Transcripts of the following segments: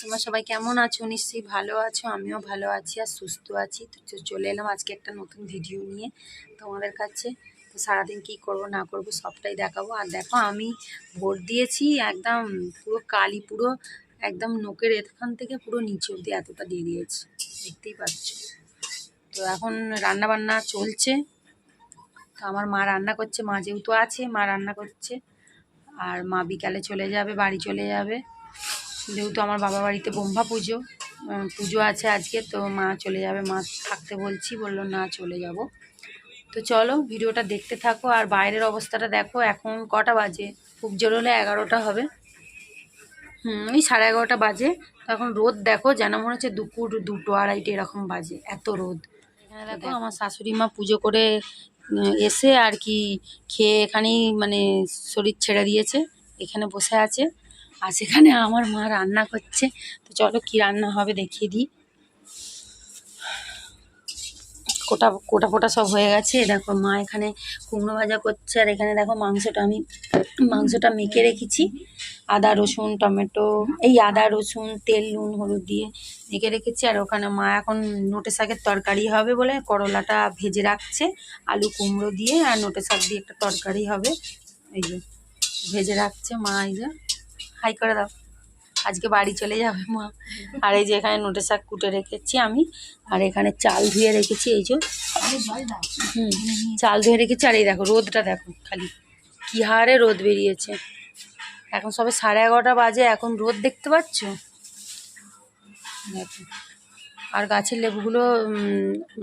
তোমরা সবাই কেমন আছো? নিশ্চয়ই ভালো আছো, আমিও ভালো আছি আর সুস্থ আছি। তো চলে এলাম আজকে একটা নতুন ভিডিও নিয়ে তোমাদের কাছে। তো সারাদিন কি করব, না করব সবটাই দেখাবো। আর দেখো, আমি ভোট দিয়েছি একদম পুরো কালি, পুরো একদম নোকের এখান থেকে পুরো নিচে অব্দি এতটা দিয়ে দিয়েছি। দেখতেই পাচ্ছ। তো এখন রান্না বান্না চলছে। তো আমার মা রান্না করছে, মা যেহেতু আছে, মা রান্না করছে। আর মা বিকালে চলে যাবে, বাড়ি চলে যাবে। যেহেতু আমার বাবা বাড়িতে ব্রহ্মা পুজো পুজো আছে আজকে তো মা চলে যাবে মা থাকতে বলছি বলল না চলে যাব। তো চলো ভিডিওটা দেখতে থাকো আর বাইরের অবস্থাটা দেখো এখন কটা বাজে? খুব জোর হলে এগারোটা হবে। হুম ওই সাড়ে এগারোটা বাজে। তো এখন রোদ দেখো যেন মনে হচ্ছে দুপুর দুটো আড়াইটে এরকম বাজে এত রোদ। এখানে দেখো। আমার শাশুড়ি মা পুজো করে এসে আর কি খেয়ে এখানেই মানে শরীর ছেড়ে দিয়েছে এখানে বসে আছে। আর সেখানে আমার মা রান্না করছে। তো চলো কি রান্না হবে দেখিয়ে দিই। কোটা কোটা ফোটা সব হয়ে গেছে। দেখো মা এখানে কুমড়ো ভাজা করছে, আর এখানে দেখো মাংসটা আমি, মাংসটা মেখে রেখেছি। আদা, রসুন, টমেটো, এই আদা, রসুন, তেল, নুন, হলুদ দিয়ে মেখে রেখেছি। আর ওখানে মা এখন নোটে শাকের তরকারি হবে বলে করলাটা ভেজে রাখছে। আলু, কুমড়ো দিয়ে আর নোটে শাক দিয়ে একটা তরকারি হবে। এই যে, ভেজে রাখছে মা এই যে। হাই করে দাও। আজকে বাড়ি চলে যাবে মা। আর এই যে এখানে নোটে শাক কুটে রেখেছি আমি। আর এখানে চাল ধুয়ে রেখেছি, এই যে। হুম, চাল ধুয়ে রেখেছি। আর এই দেখো, রোদটা দেখো খালি। কি হারে রোদ বেরিয়েছে। এখন সবে সাড়ে এগারোটা বাজে, এখন রোদ দেখতে পাচ্ছ? দেখো। আর গাছের লেবুগুলো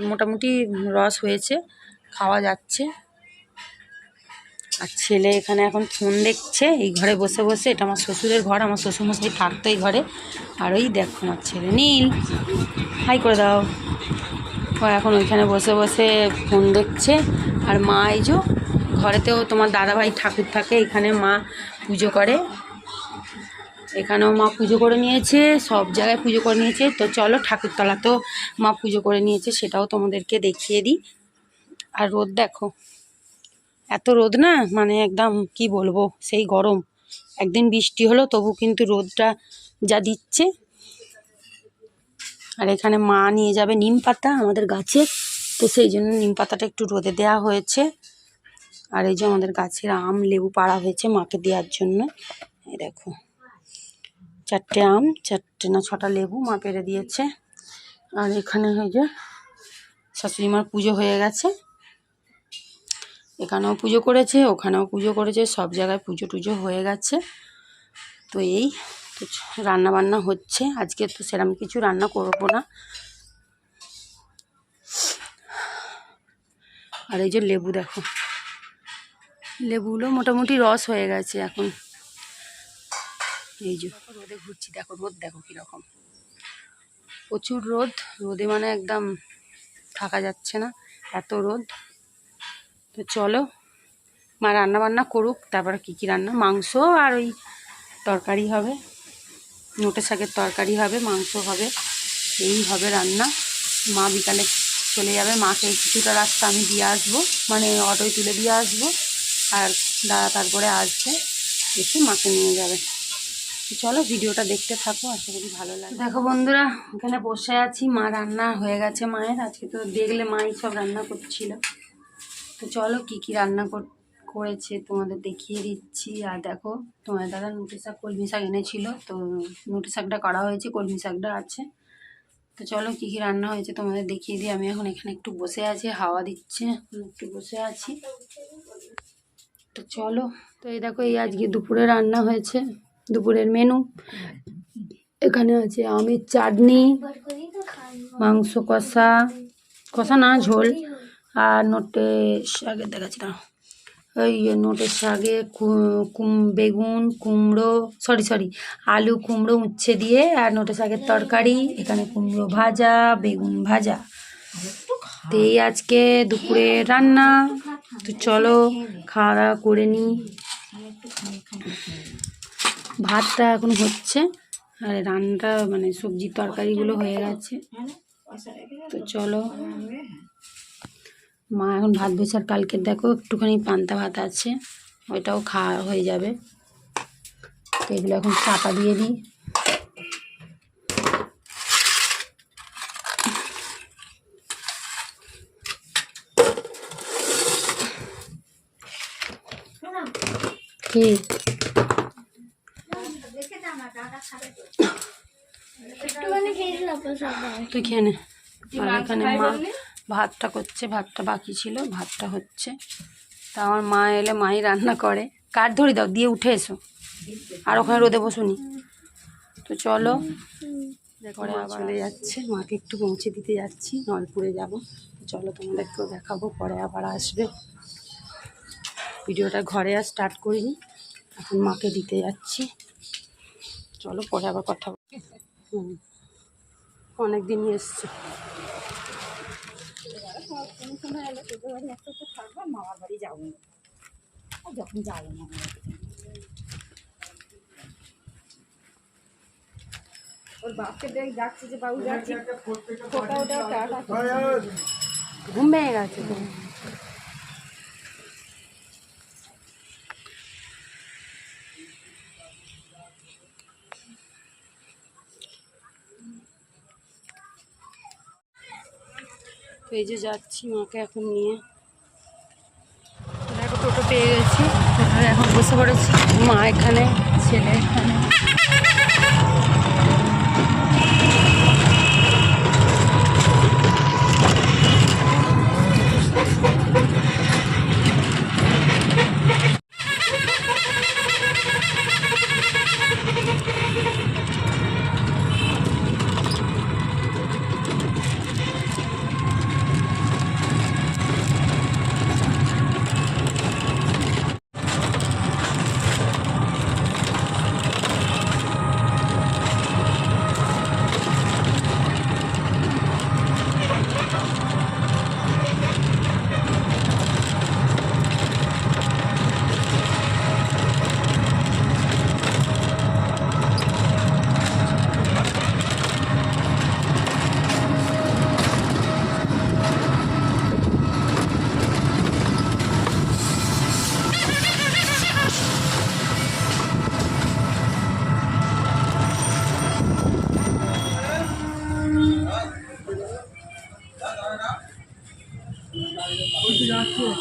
মোটামুটি রস হয়েছে, খাওয়া যাচ্ছে। আর ছেলে এখানে এখন ফোন দেখছে, এই ঘরে বসে বসে, এটা আমার শ্বশুরের ঘর, আমার শ্বশুরমশাই থাকতো এই ঘরে। আর ওই দেখো আমার ছেলে, নীল, হাই করে দাও। ও এখন ওইখানে বসে বসে ফোন দেখছে। আর মা, এই যে ঘরেতেও তোমার দাদাভাই ঠাকুর থাকে, এখানে মা পুজো করে। এখানেও মা পুজো করে নিয়েছে, সব জায়গায় পুজো করে নিয়েছে। তো চলো ঠাকুরতলাতেও মা পুজো করে নিয়েছে, সেটাও তোমাদেরকে দেখিয়ে দিই। আর রোদ দেখো। এত রোদ না? মানে একদম কি বলব, সেই গরম। একদিন বৃষ্টি হলো, তবু কিন্তু রোদটা যা দিচ্ছে। আর এখানে মা নিয়ে যাবে নিম পাতা আমাদের গাছে। তো সেই জন্য নিম পাতাটা একটু রোদে দেওয়া হয়েছে। আর এই যে আমাদের গাছের আম, লেবু পাড়া হয়েছে মাকে দেওয়ার জন্য। এই দেখো। চারটে আম, চারটে না ছটা লেবু মা পেরে দিয়েছে। আর এখানে এই যে শাশুড়ি মার পুজো হয়ে গেছে। এখানেও পুজো করেছে, ওখানেও পুজো করেছে, সব জায়গায় পুজো টুজো হয়ে গেছে। তো এই তো রান্না বান্না হচ্ছে। আজকে তো সেরকম কিছু রান্না করব না। আর এই যে লেবু দেখো। লেবুগুলো মোটামুটি রস হয়ে গেছে এখন। এই যে রোদে ঘুরছি, দেখো রোদ দেখো কীরকম। প্রচুর রোদ, রোদে মানে একদম থাকা যাচ্ছে না, এত রোদ। তো চলো, মা রান্না বান্না করুক, তারপরে কী কী রান্না? মাংস আর ওই তরকারি হবে। নোটে শাকের তরকারি হবে, মাংস হবে, এই হবে রান্না। মা বিকালে চলে যাবে, মাকে কিছুটা রাস্তা আমি দিয়ে আসব মানে অটোয় তুলে দিয়ে আসব। আর দাদা তারপরে আসবে, এসে মাকে নিয়ে যাবে। চলো, ভিডিওটা দেখতে থাকো, আশা করি ভালো লাগে দেখো বন্ধুরা, এখানে বসে আছি, মা রান্না হয়ে গেছে মায়ের। আজকে তো দেখলে মাই সব রান্না করছিল। তো চলো কি কি রান্না কর- করেছে তোমাদের দেখিয়ে দিচ্ছি। আর দেখো তোমার দাদা নোটে শাক, কলমি শাক এনেছিল, তো নোটে শাকটা করা হয়েছে, কলমি শাকটা আছে। তো চলো কি কি রান্না হয়েছে তোমাদের দেখিয়ে দিই। আমি এখন এখানে একটু বসে আছি, হাওয়া দিচ্ছে একটু বসে আছি। তো চলো, তো এই দেখো, এই আজকে দুপুরে রান্না হয়েছে। দুপুরের মেনু, এখানে আছে আমের চাটনি, মাংস কষা কষা না, ঝোল। আর নোটে শাকের দেখাচ্ছি না ওই নোটের শাকে কুম, বেগুন, কুমড়ো সরি সরি আলু, কুমড়ো উচ্ছে দিয়ে আর নোটে শাকের তরকারি, এখানে কুমড়ো ভাজা, বেগুন ভাজা। তো এই আজকে দুপুরে রান্না, তো চলো খাওয়া দাওয়া করে নিই ভাতটা এখন হচ্ছে, আর রান্নাটা মানে সবজির তরকারিগুলো হয়ে গেছে। তো চলো। মা এখন ভাত বসার কালকে দেখো একটুখানি পান্তা ভাত আছে ওইটাও খাওয়া হয়ে যাবে। তো এগুলো এখন চাপা দিয়ে দিই। তুই খেয়ে নে। মা ভাতটা করছে, ভাতটা বাকি ছিল, ভাতটা হচ্ছে। তা আমার মা এলে, মাই রান্না করে। কাঠ ধরি দাও, দিয়ে উঠে এসো। আর ওখানে রোদে বসুনি। তো চলো করে আবার যাচ্ছে। মাকে একটু পৌঁছে দিতে যাচ্ছি, নলপুরে যাব। চলো তোমাদেরকেও দেখাবো, পরে আবার আসবে। ভিডিওটা ঘরে আর স্টার্ট করিনি, এখন মাকে দিতে যাচ্ছি। চলো, পরে আবার কথা। হুম অনেক দিনই এসছে। মামার বাড়ি যাব যখন যাব না ওর বাপকে দেখ যাচ্ছে যে বাবু যাচ্ছে ঘুম ভেঙে গেছে এই যে যাচ্ছি মাকে এখন নিয়ে। দেখো, টোটো পেয়ে গেছি। এখন বসে পড়েছি। মা এখানে, ছেলে এখানে। masuk.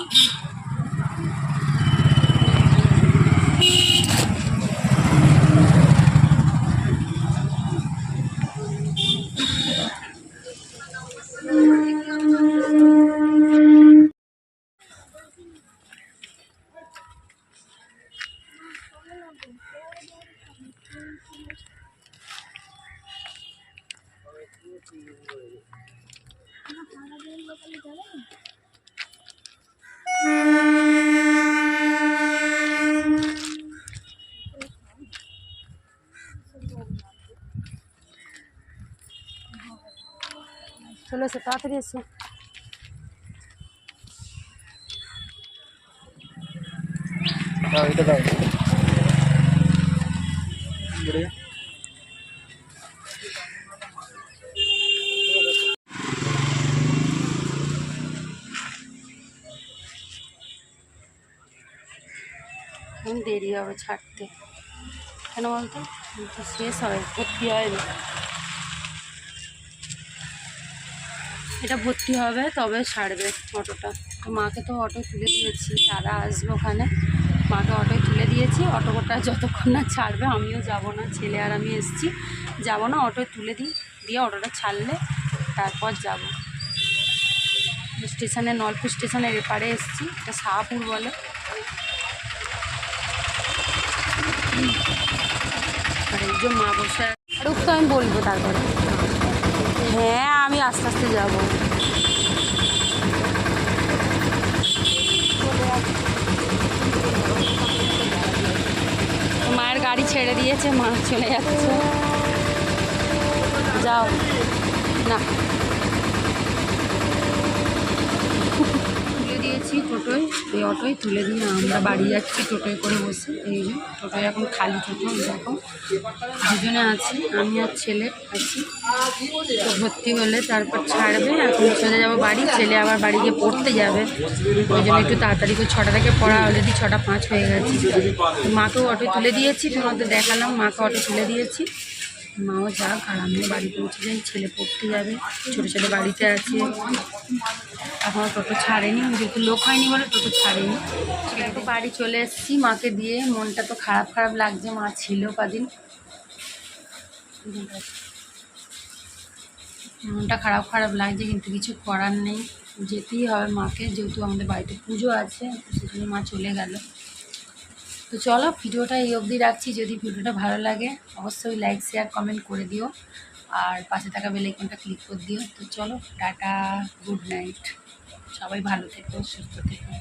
Anak-anak yang bakal jalan. চলে এসো তাড়াতাড়ি এসো দাও এটা দাও এখন দেরি হবে ছাড়তে। কেন বলতো? শেষ হবে, ভর্তি হয়নি এটা ভর্তি হবে, তবে ছাড়বে অটোটা। তো মাকে তো অটো তুলে দিয়েছি, তারা আসবে ওখানে। মাকে অটোয় তুলে দিয়েছি অটোটা যতক্ষণ না ছাড়বে আমিও যাব না, ছেলে আর আমি এসছি। যাব না, অটোয় তুলে দিই, দিয়ে অটোটা ছাড়লে তারপর যাব। স্টেশনে নলপুর স্টেশনের এপারে এসছি, এটা শাহপুর বলে। এই মা বসে তো আমি বলব তারপরে। হ্যাঁ আমি আস্তে আস্তে যাব। মায়ের গাড়ি ছেড়ে দিয়েছে, মা চলে যাচ্ছে। যাও। না। দিয়েছি টোটোয়, এই অটোয় তুলে দিয়ে আমরা বাড়ি যাচ্ছি টোটোয় করে বসে, এই যে টোটোয় এখন খালি টোটো দেখো, দুজনে আছি, আমি আর ছেলে আছি। তো ভর্তি হলে তারপর ছাড়বে, এখন চলে যাব বাড়ি, ছেলে আবার বাড়ি গিয়ে পড়তে যাবে। ওই জন্য একটু তাড়াতাড়ি করে ছটা থেকে পড়া অলরেডি ছটা পাঁচ হয়ে গেছে। মাকেও অটো তুলে দিয়েছি, তোমাদের দেখালাম, মাকে অটো তুলে দিয়েছি। মাও যাক, আর আমিও বাড়ি পৌঁছে যাই, ছেলে পড়তে যাবে, ছোটো ছেলে বাড়িতে আছে। এখনও টোটো ছাড়েনি যেহেতু লোক হয়নি বলে টোটো ছাড়েনি। ছেলেকে বাড়ি চলে এসেছি, মাকে দিয়ে মনটা তো খারাপ খারাপ লাগছে, মা ছিল কদিন। মনটা খারাপ খারাপ লাগছে, কিন্তু কিছু করার নেই। যেতেই হবে মাকে, যেহেতু আমাদের বাড়িতে পুজো আছে সেখানে মা চলে গেল। তো চলো ভিডিওটা এই অবধি রাখছি। যদি ভিডিওটা ভালো লাগে, অবশ্যই লাইক শেয়ার কমেন্ট করে দিও। আর পাশে থাকা বেলাইকনটা ক্লিক করে দিও। তো চলো, টাটা গুড নাইট সবাই ভালো থেকো, সুস্থ থেকো।